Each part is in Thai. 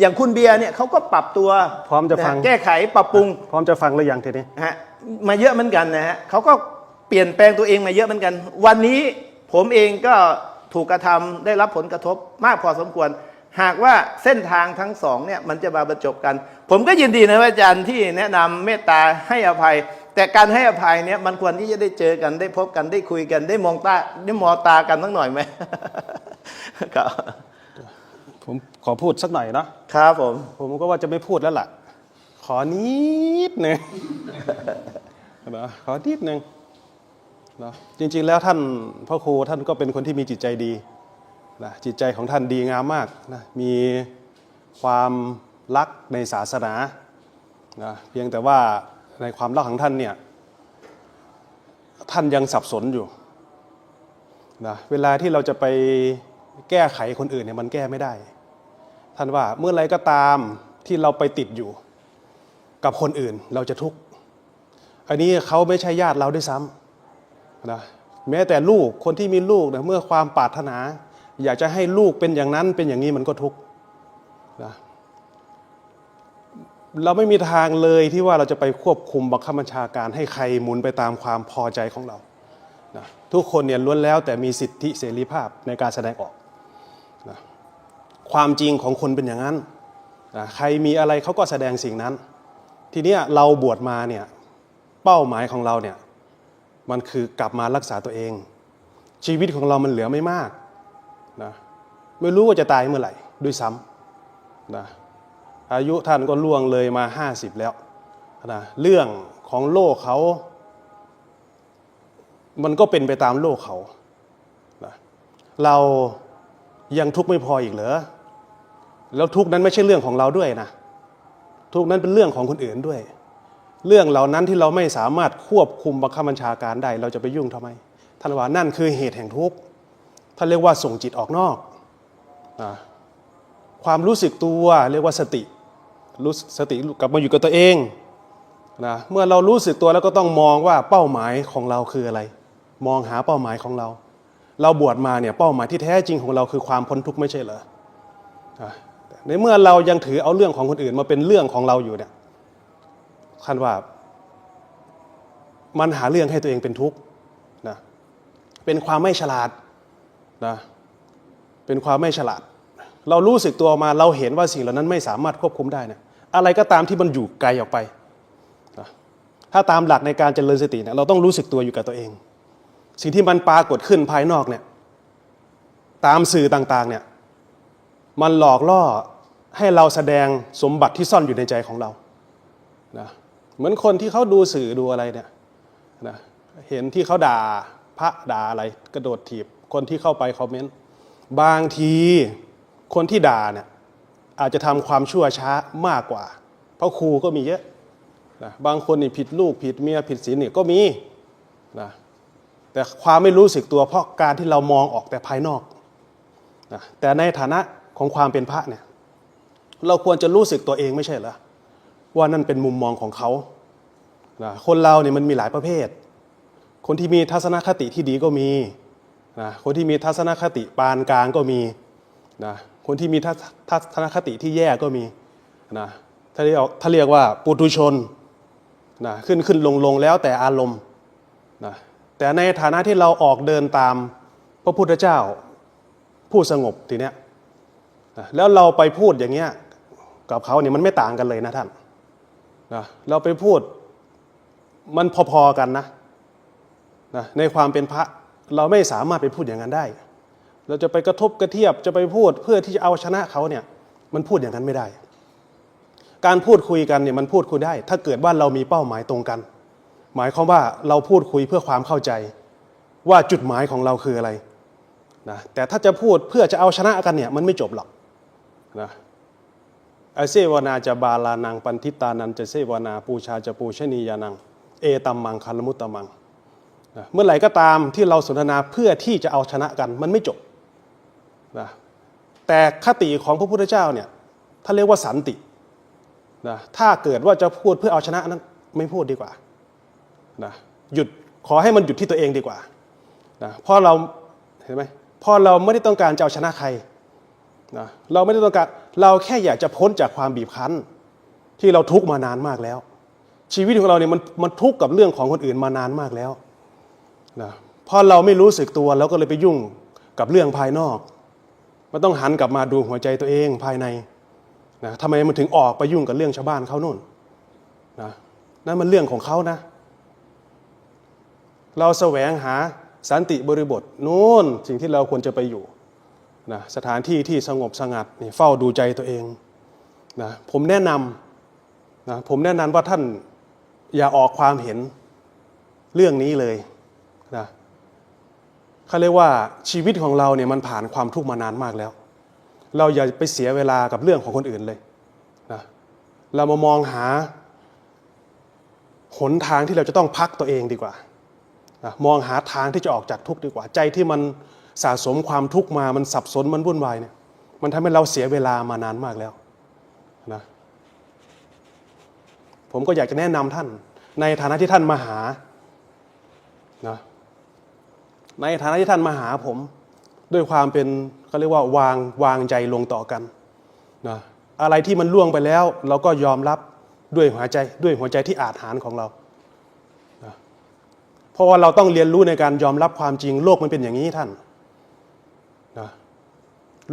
อย่างคุณเบียร์เนี่ยเขาก็ปรับตัวพร้อมจะฟังนแก้ไขปรับปรุงพร้อมจะฟังหรือยังทีนี้ฮะมาเยอะเหมือนกันนะฮะเขาก็เปลี่ยนแปลงตัวเองมาเยอะเหมือนกัน วันนี้ผมเองก็ถูกกระทำได้รับผลกระทบมากพอสมควร หากว่าเส้นทางทั้งสองเนี่ยมันจะมาบรรจบกัน ผมก็ยินดีนะว่าอาจารย์ที่แนะนำเมตตาให้อภัย แต่การให้อภัยเนี่ยมันควรที่จะได้เจอกันได้พบกันได้คุยกันได้มองตาได้มองตากันสักหน่อยไหม ครับ ผมขอพูดสักหน่อยเนาะครับผม ผมก็ว่าจะไม่พูดแล้วล่ะ ขอนิดหนึ่งเนอะขอนิดหนึ่งเนอะจริงๆแล้วท่านพ่อครูท่านก็เป็นคนที่มีจิตใจดีนะจิตใจของท่านดีงามมากนะมีความรักในศาสนานะเพียงแต่ว่าในความรักของท่านเนี่ยท่านยังสับสนอยู่นะเวลาที่เราจะไปแก้ไขคนอื่นเนี่ยมันแก้ไม่ได้ ท่านว่าเมื่อไรก็ตามที่เราไปติดอยู่ กับคนอื่นเราจะทุกข์อันนี้เขาไม่ใช่ญาติเราด้วยซ้ำนะแม้แต่ลูกคนที่มีลูกนะเมื่อความปรารถนา อยากจะให้ลูกเป็นอย่างนั้นเป็นอย่างนี้มันก็ทุกข์นะเราไม่มีทางเลยที่ว่าเราจะไปควบคุมบังคับบัญชาการให้ใครหมุนไปตามความพอใจของเรานะทุกคนเนี่ยล้วนแล้วแต่มีสิทธิเสรีภาพในการแสดงออก ความจริงของคนเป็นอย่างนั้นใครมีอะไรเขาก็แสดงสิ่งนั้น ทีนี้เราบวชมาเนี่ยเป้าหมายของเราเนี่ยมันคือกลับมารักษาตัวเอง ชีวิตของเรามันเหลือไม่มากนะไม่รู้ว่าจะตายเมื่อไหร่ด้วยซ้ำนะอายุท่านก็ล่วงเลยมา 50 แล้วนะเรื่องของโลกเขา มันก็เป็นไปตามโลกเขานะเรายังทุกข์ไม่พออีกเหรอ แล้วทุกนั้นไม่ใช่เรื่องของเราด้วยนะ ทุกนั้นเป็นเรื่องของคนอื่นด้วย เรื่องเหล่านั้นที่เราไม่สามารถควบคุมบังคับบัญชาการได้ เราจะไปยุ่งทำไมท่านว่านั่นคือเหตุแห่งทุกข์ท่านเรียกว่าส่งจิตออกนอกนะความรู้สึกตัวเรียกว่าสติรู้สติกลับมาอยู่กับตัวเองนะเมื่อเรารู้สึกตัวแล้วก็ต้องมองว่าเป้าหมายของเราคืออะไร มองหาเป้าหมายของเรา เราบวชมาเนี่ยเป้าหมายที่แท้จริงของเราคือความพ้นทุกข์ไม่ใช่เหรอ ในเมื่อเรายังถือเอาเรื่องของคนอื่น มาเป็นเรื่องของเราอยู่เนี่ยท่านว่า มันหาเรื่องให้ตัวเองเป็นทุกข์นะเป็นความไม่ฉลาดนะเป็นความไม่ฉลาด เรารู้สึกตัวมาเราเห็นว่าสิ่งเหล่านั้นไม่สามารถควบคุมได้เนี่ยอะไรก็ตามที่มันอยู่ไกลออกไปนะถ้าตามหลักในการเจริญสติเนี่ยเราต้องรู้สึกตัวอยู่กับตัวเอง สิ่งที่มันปรากฏขึ้นภายนอกเนี่ยตามสื่อต่างๆเนี่ยมันหลอกล่อ ให้เราแสดงสมบัติที่ซ่อนอยู่ในใจของเรานะเหมือนคนที่เขาดูสื่อดูอะไรเนี่ยนะเห็นที่เขาด่าพระด่าอะไรกระโดดถีบคนที่เข้าไปคอมเมนต์บางทีคนที่ด่าเนี่ยอาจจะทำความชั่วช้ามากกว่า เพราะครูก็มีเยอะนะบางคนนี่ผิดลูกผิดเมียผิดศีลเนี่ยก็มีนะแต่ความไม่รู้สึกตัวเพราะการที่เรามองออกแต่ภายนอกนะแต่ในฐานะของความเป็นพระเนี่ย เราควรจะรู้สึกตัวเองไม่ใช่เหรอว่านั่นเป็นมุมมองของเขานะคนเราเนี่ยมันมีหลายประเภท คนที่มีทัศนคติที่ดีก็มีนะคนที่มีทัศนคติปานกลางก็มีนะคนที่มีทัศทัศนคติที่แย่ก็มีนะถ้าเรียกถ้าเรียกว่าปุถุชนนะขึ้นขึ้นลงลงแล้วแต่อารมณ์นะแต่ในฐานะที่เราออกเดินตามพระพุทธเจ้าผู้สงบทีเนี้ยนะแล้วเราไปพูดอย่างเงี้ย กับเขาเนี่ยมันไม่ต่างกันเลยนะท่านนะเราไปพูดมันพอๆกันนะนะในความเป็นพระเราไม่สามารถไปพูดอย่างนั้นได้ เราจะไปกระทบกระเทียบจะไปพูดเพื่อที่จะเอาชนะเขาเนี่ยมันพูดอย่างนั้นไม่ได้ การพูดคุยกันเนี่ยมันพูดคุยได้ ถ้าเกิดว่าเรามีเป้าหมายตรงกัน หมายความว่าเราพูดคุยเพื่อความเข้าใจ ว่าจุดหมายของเราคืออะไรนะแต่ถ้าจะพูดเพื่อจะเอาชนะกันเนี่ยมันไม่จบหรอกนะ อเซวนาจะบาลานังปันทิตานันจะเซวนาปูชาจะปูชนียานัง เอตัมมังคารมุตตมังนะเมื่อไหร่ก็ตามที่เราสนทนาเพื่อที่จะเอาชนะกันมันไม่จบนะแต่คติของพระพุทธเจ้าเนี่ยท่านเรียกว่าสันตินะถ้าเกิดว่าจะพูดเพื่อเอาชนะนั้นไม่พูดดีกว่านะหยุดขอให้มันหยุดที่ตัวเองดีกว่านะเพราะเราเห็นไหมเพราะเราไม่ได้ต้องการจะเอาชนะใคร นะเราไม่ได้ต้องการเราแค่อยากจะพ้นจากความบีบคั้น ที่เราทุกมานานมากแล้ว ชีวิตของเราเนี่ยมันมันทุกข์กับเรื่องของคนอื่นมานานมากแล้วนะพอเราไม่รู้สึกตัวเราก็เลยไปยุ่งกับเรื่องภายนอกมันต้องหันกลับมาดูหัวใจตัวเองภายในนะทำไมมันถึงออกไปยุ่งกับเรื่องชาวบ้านเขาโน่นนะนั่นมันเรื่องของเขานะ เราแสวงหาสันติบริบทนู่นสิ่งที่เราควรจะไปอยู่ นะสถานที่ที่สงบสงัดนี่เฝ้าดูใจตัวเองนะผมแนะนำนะผมแนะนำว่าท่านอย่าออกความเห็นเรื่องนี้เลยนะเขาเรียกว่าชีวิตของเราเนี่ยมันผ่านความทุกข์มานานมากแล้ว เราอย่าไปเสียเวลากับเรื่องของคนอื่นเลยนะเรามามองหาหนทางที่เราจะต้องพักตัวเองดีกว่านะมองหาทางที่จะออกจากทุกข์ดีกว่า ใจที่มัน สะสมความทุกข์มามันสับสนมันวุ่นวายเนี่ยมันทำให้เราเสียเวลามานานมากแล้วนะผมก็อยากจะแนะนำท่าน ในฐานะที่ท่านมาหานะในฐานะที่ท่านมาหาผมด้วยความเป็นเขาเรียกว่าวางวางใจลงต่อกันนะอะไรที่มันล่วงไปแล้ว เราก็ยอมรับด้วยหัวใจด้วยหัวใจที่อาจหารของเรานะเพราะว่าเราต้องเรียนรู้ในการยอมรับความจริงโลกมันเป็นอย่างนี้ท่าน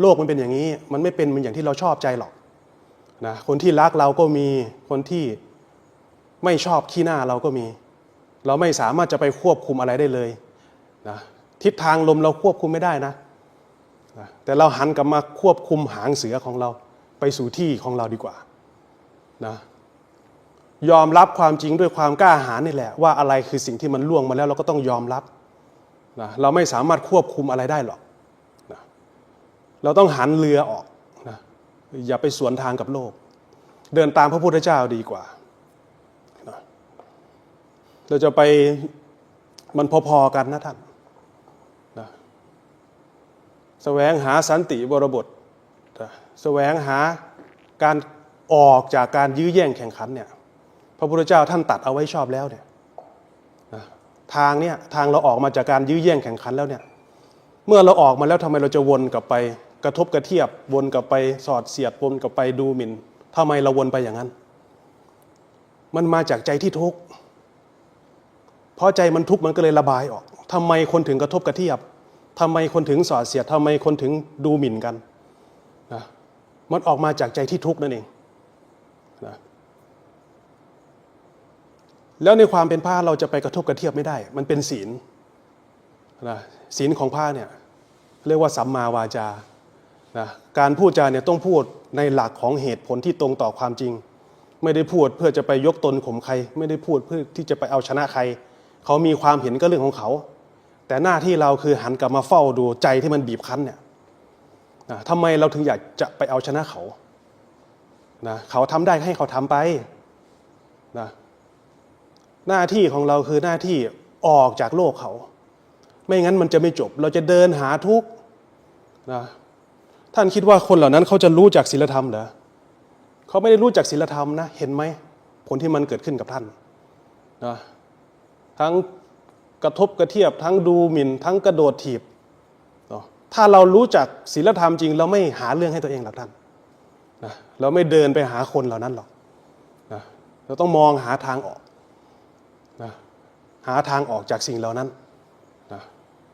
โลกมันเป็นอย่างนี้ มันไม่เป็นมือนอย่างที่เราชอบใจหรอกนะคนที่รักเราก็มีคนที่ไม่ชอบขี้หน้าเราก็มี เราไม่สามารถจะไปควบคุมอะไรได้เลยนะทิศทางลมเราควบคุมไม่ได้นะนะแต่เราหันกลับมาควบคุมหางเสือของเราไปสู่ที่ของเราดีกว่านะยอมรับความจริงด้วยความกล้าหาญนี่แหละ ว่าอะไรคือสิ่งที่มันล่วงมาแล้วเราก็ต้องยอมรับนะเราไม่สามารถควบคุมอะไรได้หรอก เราต้องหันเรือออกนะอย่าไปสวนทางกับโลก เดินตามพระพุทธเจ้าดีกว่าเราจะไปมันพอๆกันนะท่านนะแสวงหาสันติบรบทนะแสวงหาการออกจากการยื้อแย่งแข่งขันเนี่ยพระพุทธเจ้าท่านตัดเอาไว้ชอบแล้วเนี่ยนะทางเนี่ยทางเราออกมาจากการยื้อแย่งแข่งขันแล้วเนี่ยเมื่อเราออกมาแล้วทำไมเราจะวนกลับไป กระทบกระเทียบวนกลับไปสอดเสียดวนกลับไปดูหมิ่นทำไมเราวนไปอย่างนั้น มันมาจากใจที่ทุกข์เพราะใจมันทุกข์มันก็เลยระบายออกทำไมคนถึงกระทบกระเทียบทำไมคนถึงสอดเสียดทำไมคนถึงดูหมิ่นกันนะมันออกมาจากใจที่ทุกข์นั่นเองนะแล้วในความเป็นพระเราจะไปกระทบกระเทียบไม่ได้ มันเป็นศีลนะศีลของพระเนี่ยเรียกว่าสัมมาวาจา นะการพูดจาเนี่ยต้องพูดในหลักของเหตุผลที่ตรงต่อความจริง ไม่ได้พูดเพื่อจะไปยกตนข่มใคร ไม่ได้พูดเพื่อที่จะไปเอาชนะใคร เขามีความเห็นก็เรื่องของเขา แต่หน้าที่เราคือหันกลับมาเฝ้าดูใจที่มันบีบคั้นเนี่ยนะทำไมเราถึงอยากจะไปเอาชนะเขานะเขาทำได้ให้เขาทำไปนะหน้าที่ของเราคือหน้าที่ออกจากโลกเขา ไม่งั้นมันจะไม่จบ เราจะเดินหาทุกข์นะ ท่านคิดว่าคนเหล่านั้นเขาจะรู้จักศีลธรรมเหรอเขาไม่ได้รู้จักศีลธรรมนะ เห็นไหมผลที่มันเกิดขึ้นกับท่านนะทั้งกระทบกระเทียบ ทั้งดูหมิ่น ทั้งกระโดดถีบถ้าเรารู้จักศีลธรรมจริง เราไม่หาเรื่องให้ตัวเองหรอกท่านนะเราไม่เดินไปหาคนเหล่านั้นหรอกนะเราต้องมองหาทางออกนะหาทางออกจากสิ่งเหล่านั้นนะ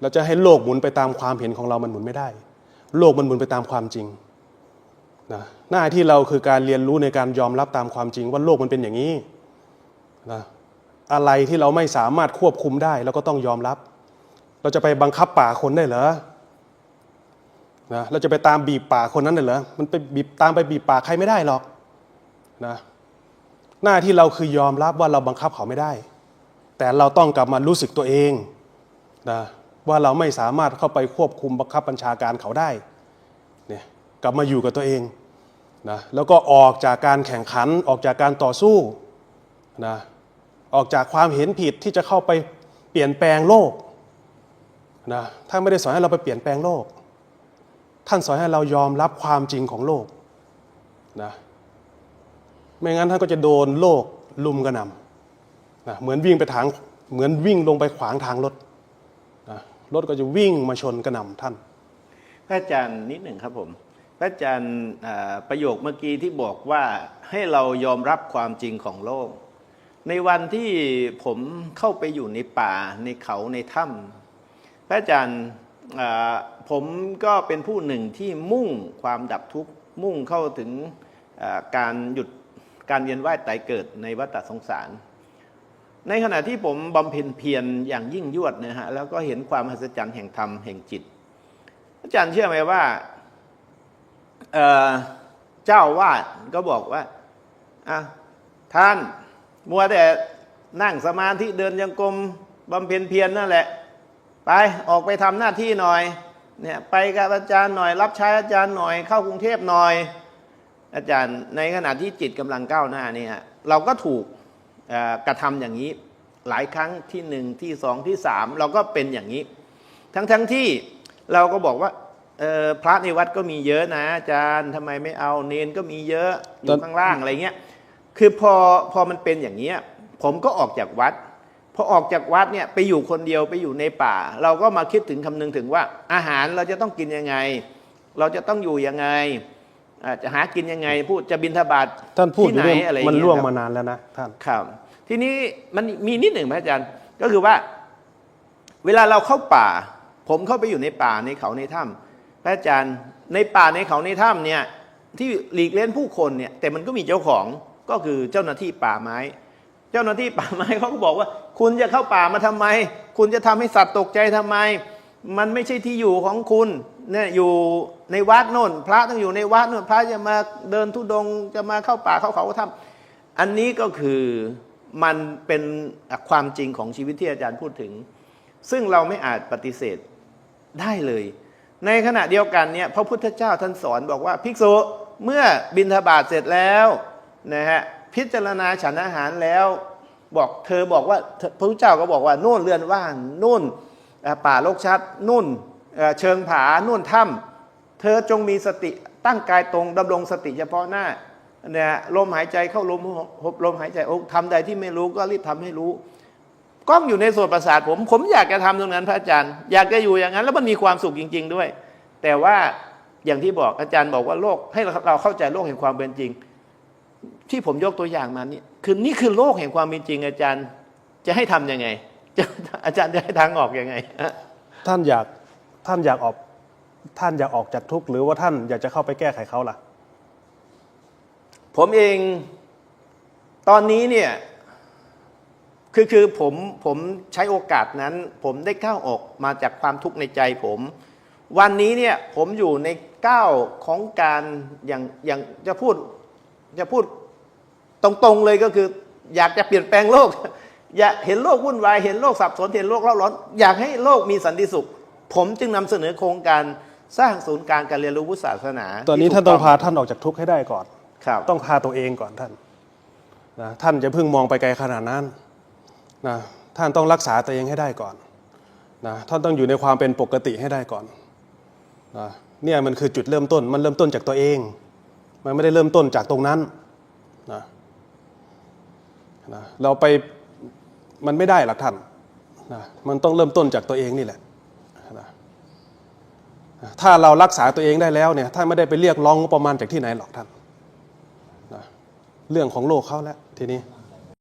เราจะให้โลกหมุนไปตามความเห็นของเรามันหมุนไม่ได้ โลกมันหมุนไปตามความจริงนะหน้าที่เราคือการเรียนรู้ในการยอมรับตามความจริงว่าโลกมันเป็นอย่างนี้นะอะไรที่เราไม่สามารถควบคุมได้เราก็ต้องยอมรับ เราจะไปบังคับป่าคนได้เหรอนะเราจะไปตามบีบป่าคนนั้นได้เหรอมันไปบีบตามไปบีบป่าใครไม่ได้หรอกนะหน้าที่เราคือยอมรับว่าเราบังคับเขาไม่ได้ แต่เราต้องกลับมารู้สึกตัวเองนะ ว่าเราไม่สามารถเข้าไปควบคุมบังคับบัญชาการเขาได้เนี่ยกลับมาอยู่กับตัวเองนะแล้วก็ออกจากการแข่งขันออกจากการต่อสู้นะออกจากความเห็นผิดที่จะเข้าไปเปลี่ยนแปลงโลกนะท่านไม่ได้สอนให้เราไปเปลี่ยนแปลงโลก ท่านสอนให้เรายอมรับความจริงของโลกนะไม่งั้นท่านก็จะโดนโลกลุมกระหน่ำนะเหมือนวิ่งไปทางเหมือนวิ่งลงไปขวางทางรถ รถก็จะวิ่งมาชนกระหน่ำท่าน พระอาจารย์นิดหนึ่งครับผม พระอาจารย์ประโยคเมื่อกี้ที่บอกว่าให้เรายอมรับความจริงของโลก ในวันที่ผมเข้าไปอยู่ในป่าในเขาในถ้ำพระอาจารย์ผมก็เป็นผู้หนึ่งที่มุ่งความดับทุกข์มุ่งเข้าถึงการหยุดการเวียนว่ายตายเกิดในวัฏสงสาร ในขณะที่ผมบำเพ็ญเพียรอย่างยิ่งยวดนะฮะแล้วก็เห็นความมหัศจรรย์แห่งธรรมแห่งจิต อาจารย์เชื่อไหมว่าเเจ้าวาดก็บอกว่าอะท่านมัวแต่นั่งสมาธิเดินยังกรมบำเพ็ญเพียรนั่นแหละ ไปออกไปทำหน้าที่หน่อยเนี่ยไปกับอาจารย์หน่อยรับใช้อาจารย์หน่อยเข้ากรุงเทพหน่อย อาจารย์ในขณะที่จิตกำลังก้าวหน้านี่ยเราก็ถูก กระทำอย่างนี้หลายครั้งที่หนึ่งที่สองที่สามเราก็เป็นอย่างนี้ ทั้งทั้งที่เราก็บอกว่าพระในวัดก็มีเยอะนะอาจารย์ทำไมไม่เอาเนนก็มีเยอะอยู่ข้างล่างอะไรเงี้ยคือพอพอมันเป็นอย่างเนี้ยผมก็ออกจากวัดพอออกจากวัดเนี่ยไปอยู่คนเดียวไปอยู่ในป่า เราก็มาคิดถึงคำนึงถึงว่า อาหารเราจะต้องกินยังไง เราจะต้องอยู่ยังไง จะหากินยังไงพูดจะบินทบาทท่านพูดอที่ยู่ไหนเนี่ยอะไรอย่างมันเงี้ยล่วงครับมานานแล้วนะท่านครับ ทีนี้มันมีนิดหนึ่งพระอาจารย์ ก็คือว่า เวลาเราเข้าป่า ผมเข้าไปอยู่ในป่าในเขาในถ้ำพระอาจารย์ในป่าในเขาในถ้ำเนี่ย ที่หลีกเล่นผู้คนเนี่ย แต่มันก็มีเจ้าของก็คือเจ้าหน้าที่ป่าไม้ เจ้าหน้าที่ป่าไม้เขาก็บอกว่า คุณจะเข้าป่ามาทำไม คุณจะทำให้สัตว์ตกใจทำไม มันไม่ใช่ที่อยู่ของคุณเนี่ยอยู่ในวัดโน่น พระต้องอยู่ในวัดโน่นพระจะมาเดินทุดงจะมาเข้าป่าเข้าเขาก็ทำอันนี้ก็คือมันเป็นความจริงของชีวิตที่อาจารย์พูดถึง ซึ่งเราไม่อาจปฏิเสธได้เลย ในขณะเดียวกันเนี่ยพระพุทธเจ้าท่านสอนบอกว่าภิกษุเมื่อบินทบาทเสร็จแล้วนะฮะพิจารณาฉันอาหารแล้ว บอกเธอบอกว่าพระพุทธเจ้าก็บอกว่านู่นเรือนว่างนู่น ป่าโลกชัดนู่นเเชิงผานู่นถ้ำเธอจงมีสติตั้งกายตรงดำรงสติเฉพาะหน้าเนี่ยลมหายใจเข้าลมหบลมหายใจอกทำใดที่ไม่รู้ก็รีบทำให้รู้กล้องอยู่ในส่วนประสาทผม ผมอยากจะทำตรงนั้นพระอาจารย์ อยากจะอยู่อย่างนั้น แล้วมันมีความสุขจริง ๆ ด้วย แต่ว่าอย่างที่บอกอาจารย์บอกว่าโลกให้เราเข้าใจโลกแห่งความเป็นจริง ที่ผมยกตัวอย่างมานี่คือนี่คือโลกแห่งความเป็นจริงอาจารย์ จะให้ทำยังไง อาจารย์จะให้ทางออกยังไงฮะท่านอยากท่านอยากออก ท่านอยากออกจากทุกข์หรือว่าท่านอยากจะเข้าไปแก้ไขเขาล่ะ ผมเองตอนนี้เนี่ยคือคือผมผมใช้โอกาสนั้น ผมได้ก้าวออกมาจากความทุกข์ในใจผม วันนี้เนี่ยผมอยู่ในก้าวของการอย่างอย่างจะพูดจะพูดตรงๆเลยก็คือ อยากจะเปลี่ยนแปลงโลก อยากเห็นโลกวุ่นวายเห็นโลกสับสนเห็นโลกเล่าร้อน อยากให้โลกมีสันติสุข ผมจึงนำเสนอโครงการสร้างศูนย์กลางการเรียนรู้พุทธศาสนา ตอนนี้ที่ท่านถูกต้องพาท่านออกจากทุกข์ให้ได้ก่อนครับต้องพาตัวเองก่อนท่านนะท่านจะเพิ่งมองไปไกลขนาดนั้นนะท่านต้องรักษาตัวเองให้ได้ก่อนนะท่านต้องอยู่ในความเป็นปกติให้ได้ก่อนนะเนี่ยมันคือจุดเริ่มต้นมันเริ่มต้นจากตัวเอง มันไม่ได้เริ่มต้นจากตรงนั้นนะนะเราไป มันไม่ได้หรอกท่านนะมันต้องเริ่มต้นจากตัวเองนี่แหละนะถ้าเรารักษาตัวเองได้แล้วเนี่ยท่านไม่ได้ไปเรียกร้องงบประมาณจากที่ไหนหรอกท่านเรื่องของโลกเขาแล้วทีนี้